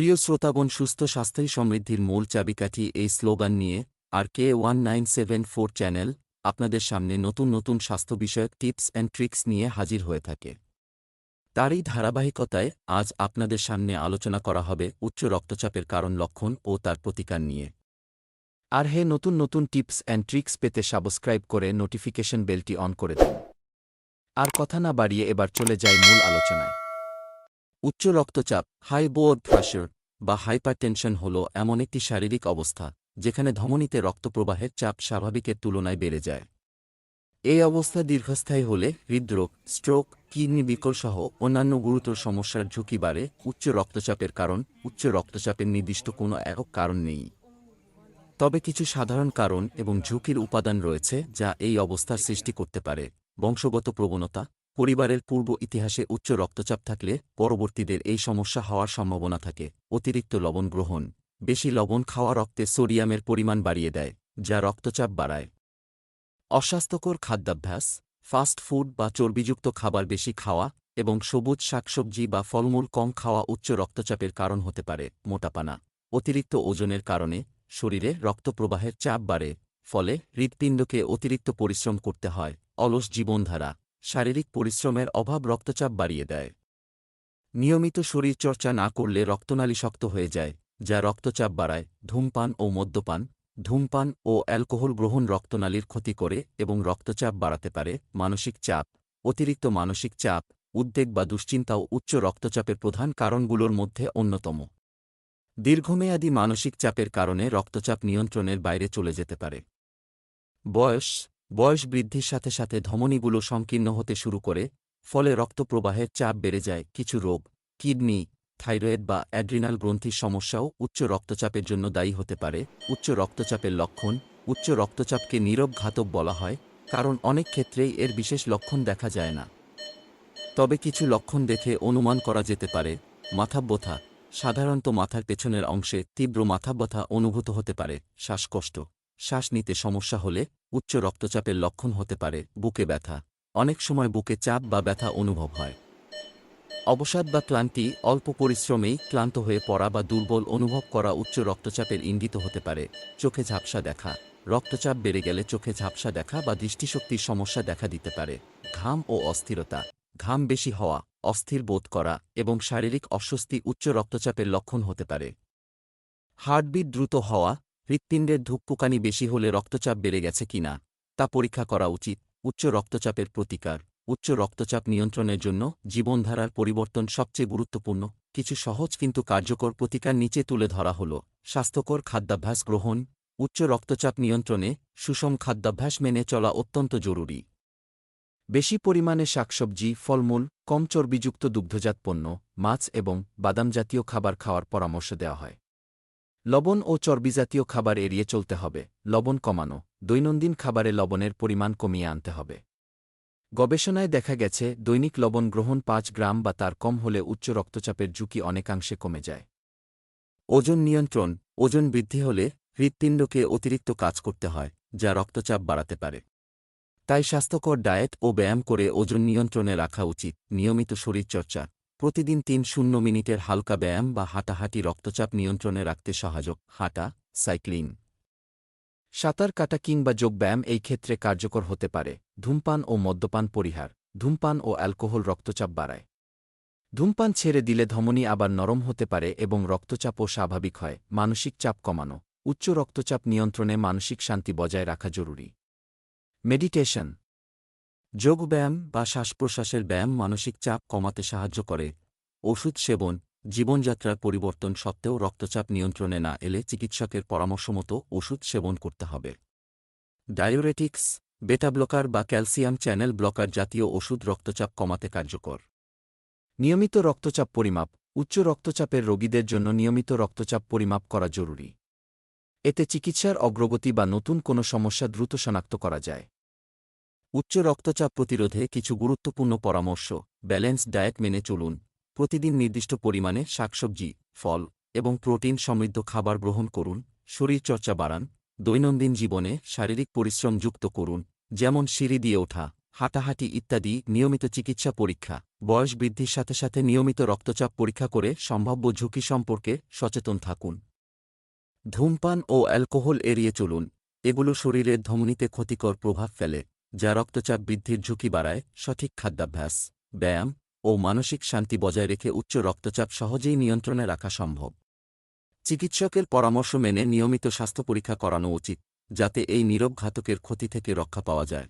প্রিয় শ্রোতাগণ, সুস্থ স্বাস্থ্যই সমৃদ্ধির মূল চাবিকাঠি এই স্লোগান নিয়ে R K one nine seven four channel আপনাদের সামনে নতুন নতুন স্বাস্থ্য বিষয়ক টিপস অ্যান্ড ট্রিক্স নিয়ে হাজির হয়ে থাকে। তারই ধারাবাহিকতায় আজ আপনাদের সামনে আলোচনা করা হবে উচ্চ রক্তচাপের কারণ লক্ষণ ও তার প্রতিকার নিয়ে। আর হে নতুন নতুন টিপস অ্যান্ড ট্রিক্স পেতে সাবস্ক্রাইব করে নোটিফিকেশন বেলটি অন করে দিন। আর কথা না বাড়িয়ে এবার চলে যায় মূল আলোচনায়। উচ্চ রক্তচাপ হাই ব্লাড প্রেশার বা হাইপারটেনশন হল এমন একটি শারীরিক অবস্থা, যেখানে ধমনীতে রক্তপ্রবাহের চাপ স্বাভাবিকের তুলনায় বেড়ে যায়। এই অবস্থা দীর্ঘস্থায়ী হলে হৃদরোগ স্ট্রোক কিডনি বিকল সহ অন্যান্য গুরুতর সমস্যার ঝুঁকি বাড়ে উচ্চ রক্তচাপের কারণ, উচ্চ রক্তচাপের নির্দিষ্ট কোনো একক কারণ নেই। তবে কিছু সাধারণ কারণ এবং ঝুঁকির উপাদান রয়েছে যা এই অবস্থার সৃষ্টি করতে পারে। বংশগত প্রবণতা পরিবারের পূর্ব ইতিহাসে উচ্চ রক্তচাপ থাকলে পরবর্তীদের এই সমস্যা হওয়ার সম্ভাবনা থাকে। অতিরিক্ত লবণ গ্রহণ। বেশি লবণ খাওয়া রক্তে সোডিয়ামের পরিমাণ বাড়িয়ে দেয়, যা রক্তচাপ বাড়ায়। অস্বাস্থ্যকর খাদ্যাভ্যাস, ফাস্ট ফুড বা চর্বিযুক্ত খাবার বেশি খাওয়া এবং সবুজ শাকসবজি বা ফলমূল কম খাওয়া উচ্চ রক্তচাপের কারণ হতে পারে, মোটাপানা। অতিরিক্ত ওজনের কারণে শরীরে রক্তপ্রবাহের চাপ বাড়ে, ফলে হৃৎপিণ্ডকে অতিরিক্ত পরিশ্রম করতে হয়। অলস জীবনধারা। শারীরিক পরিশ্রমের অভাব রক্তচাপ বাড়িয়ে দেয়। নিয়মিত শরীরচর্চা না করলে রক্তনালী শক্ত হয়ে যায়, যা রক্তচাপ বাড়ায়, ধূমপান ও মদ্যপান। ধূমপান ও অ্যালকোহল গ্রহণ রক্তনালীর ক্ষতি করে এবং রক্তচাপ বাড়াতে পারে মানসিক চাপ, অতিরিক্ত মানসিক চাপ, উদ্বেগ বা দুশ্চিন্তাও উচ্চ রক্তচাপের প্রধান কারণগুলোর মধ্যে অন্যতম। দীর্ঘমেয়াদী মানসিক চাপের কারণে রক্তচাপ নিয়ন্ত্রণের বাইরে চলে যেতে পারে। বয়স বয়স বৃদ্ধির সাথে সাথে ধমনীগুলো সংকীর্ণ হতে শুরু করে, ফলে রক্তপ্রবাহের চাপ বেড়ে যায় কিছু রোগ, কিডনি, থাইরয়েড বা অ্যাড্রিনাল গ্রন্থির সমস্যাও উচ্চ রক্তচাপের জন্য দায়ী হতে পারে। উচ্চ রক্তচাপের লক্ষণ উচ্চ রক্তচাপকে নীরব ঘাতক বলা হয়, কারণ অনেক ক্ষেত্রেই এর বিশেষ লক্ষণ দেখা যায় না। তবে কিছু লক্ষণ দেখে অনুমান করা যেতে পারে। মাথাব্যথা, সাধারণত মাথার পেছনের অংশে তীব্র মাথাব্যথা অনুভূত হতে পারে, শ্বাসকষ্ট, শ্বাস নিতে সমস্যা হলে উচ্চ রক্তচাপের লক্ষণ হতে পারে বুকে ব্যথা। অনেক সময় বুকে চাপ বা ব্যথা অনুভব হয়। অবসাদ বা ক্লান্তি, অল্প পরিশ্রমেই ক্লান্ত হয়ে পড়া বা দুর্বল অনুভব করা উচ্চ রক্তচাপের ইঙ্গিত হতে পারে। চোখে ঝাপসা দেখা। রক্তচাপ বেড়ে গেলে চোখে ঝাপসা দেখা বা দৃষ্টিশক্তির সমস্যা দেখা দিতে পারে। ঘাম ও অস্থিরতা। ঘাম বেশি হওয়া, অস্থির বোধ করা এবং শারীরিক অস্বস্তি উচ্চ রক্তচাপের লক্ষণ হতে পারে। হার্টবিট দ্রুত হওয়া হৃৎপিণ্ডের ধূপপুকানি বেশি হলে রক্তচাপ বেড়ে গেছে কিনা তা পরীক্ষা করা উচিত। উচ্চ রক্তচাপের প্রতিকার। উচ্চ রক্তচাপ নিয়ন্ত্রণের জন্য জীবনধারার পরিবর্তন সবচেয়ে গুরুত্বপূর্ণ। কিছু সহজ কিন্তু কার্যকর প্রতিকার নিচে তুলে ধরা হল। স্বাস্থ্যকর খাদ্যাভ্যাস গ্রহণ। উচ্চ রক্তচাপ নিয়ন্ত্রণে সুষম খাদ্যাভ্যাস মেনে চলা অত্যন্ত জরুরি। বেশি পরিমাণে শাকসবজি, ফলমূল, কম চর্বিযুক্ত দুগ্ধজাত পণ্য, মাছ এবং বাদাম জাতীয় খাবার খাওয়ার পরামর্শ দেওয়া হয়। লবণ ও চর্বিজাতীয় খাবার এড়িয়ে চলতে হবে। লবণ কমানো, দৈনন্দিন খাবারে লবণের পরিমাণ কমিয়ে আনতে হবে। গবেষণায় দেখা গেছে, দৈনিক লবণ গ্রহণ পাঁচ গ্রাম বা তার কম হলে উচ্চ রক্তচাপের ঝুঁকি অনেকাংশে কমে যায়। ওজন নিয়ন্ত্রণ, ওজন বৃদ্ধি হলে হৃৎপিণ্ডকে অতিরিক্ত কাজ করতে হয়, যা রক্তচাপ বাড়াতে পারে। তাই স্বাস্থ্যকর ডায়েট ও ব্যায়াম করে ওজন নিয়ন্ত্রণে রাখা উচিত, নিয়মিত শরীরচর্চা। প্রতিদিন তিন শূন্য মিনিটের হালকা ব্যায়াম বা হাঁটাহাঁটি রক্তচাপ নিয়ন্ত্রণে রাখতে সহায়ক হাঁটা, সাইক্লিং। সাঁতার কাটা কিংবা যোগব্যায়াম এই ক্ষেত্রে কার্যকর হতে পারে, ধূমপান ও মদ্যপান পরিহার, ধূমপান ও অ্যালকোহল রক্তচাপ বাড়ায়। ধূমপান ছেড়ে দিলে ধমনী আবার নরম হতে পারে এবং রক্তচাপও স্বাভাবিক হয়, মানসিক চাপ কমানো। উচ্চ রক্তচাপ নিয়ন্ত্রণে মানসিক শান্তি বজায় রাখা জরুরি। মেডিটেশন যোগব্যায়াম বা শ্বাস প্রশ্বাসের ব্যায়াম মানসিক চাপ কমাতে সাহায্য করে। ওষুধ সেবন, জীবনযাত্রার পরিবর্তন সত্ত্বেও রক্তচাপ নিয়ন্ত্রণে না এলে চিকিৎসকের পরামর্শ মতো ওষুধ সেবন করতে হবে। ডায়োরেটিক্স বেটা ব্লকার বা ক্যালসিয়াম চ্যানেল ব্লকার জাতীয় ওষুধ রক্তচাপ কমাতে কার্যকর। নিয়মিত রক্তচাপ পরিমাপ, উচ্চ রক্তচাপের রোগীদের জন্য নিয়মিত রক্তচাপ পরিমাপ করা জরুরি। এতে চিকিৎসার অগ্রগতি বা নতুন কোনো সমস্যা দ্রুত শনাক্ত করা যায়। উচ্চ রক্তচাপ প্রতিরোধে কিছু গুরুত্বপূর্ণ পরামর্শ। ব্যালেন্স ডায়েট মেনে চলুন। প্রতিদিন নির্দিষ্ট পরিমাণে শাকসবজি, ফল এবং প্রোটিন সমৃদ্ধ খাবার গ্রহণ করুন। শরীরচর্চা বাড়ান। দৈনন্দিন জীবনে শারীরিক পরিশ্রম যুক্ত করুন। যেমন সিঁড়ি দিয়ে ওঠা, হাঁটাহাঁটি ইত্যাদি নিয়মিত চিকিৎসা পরীক্ষা। বয়স বৃদ্ধির সাথে সাথে নিয়মিত রক্তচাপ পরীক্ষা করে সম্ভাব্য ঝুঁকি সম্পর্কে সচেতন থাকুন। ধূমপান ও অ্যালকোহল এড়িয়ে চলুন। এগুলো শরীরের ধমনীতে ক্ষতিকর প্রভাব ফেলে। যা রক্তচাপ বৃদ্ধির ঝুঁকি বাড়ায়, সঠিক খাদ্যাভ্যাস, ব্যায়াম ও মানসিক শান্তি বজায় রেখে উচ্চ রক্তচাপ সহজেই নিয়ন্ত্রণে রাখা সম্ভব। চিকিৎসকের পরামর্শ মেনে নিয়মিত স্বাস্থ্য পরীক্ষা করানো উচিত, যাতে এই নীরব ঘাতকের ক্ষতি থেকে রক্ষা পাওয়া যায়।